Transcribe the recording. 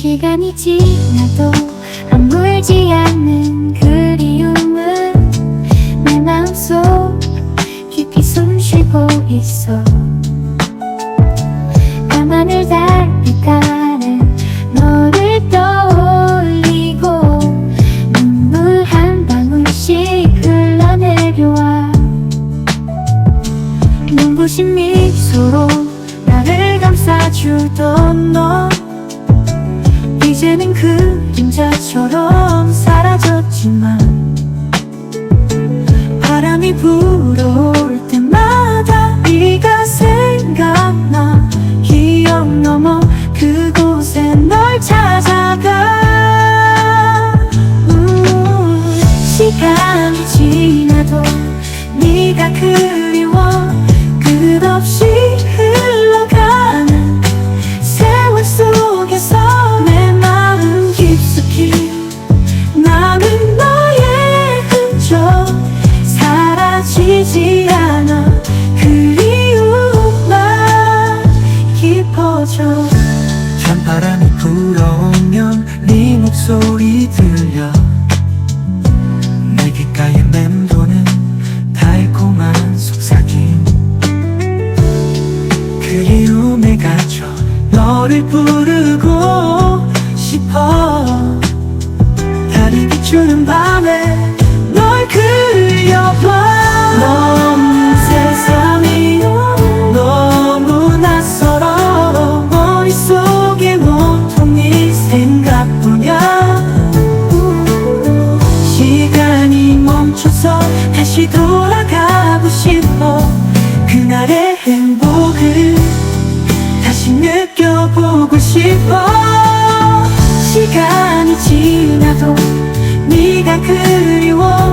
시간이 지나도 아물지 않는 그리움은 내 마음속 깊이 숨 쉬고 있어. 밤하늘 달빛 가는 너를 떠올리고 눈물 한 방울씩 흘러내려와. 눈부신 미소로 나를 감싸주던 너 이제는 그림자처럼 사라졌지만 바람이 불어올 때마다 네가 생각나 기억 넘어 그곳에 널 찾아가. 음, 시간이 지나도 네가 그 불어오면 네 목소리 들려. 내 귓가에 맴도는 달콤한 속삭임. 그리움에 갇혀 너를 부르고 싶어. 달이 비추는 밤에 다시 돌아가고 싶어. 그날의 행복을 다시 느껴보고 싶어. 시간이 지나도 네가 그리워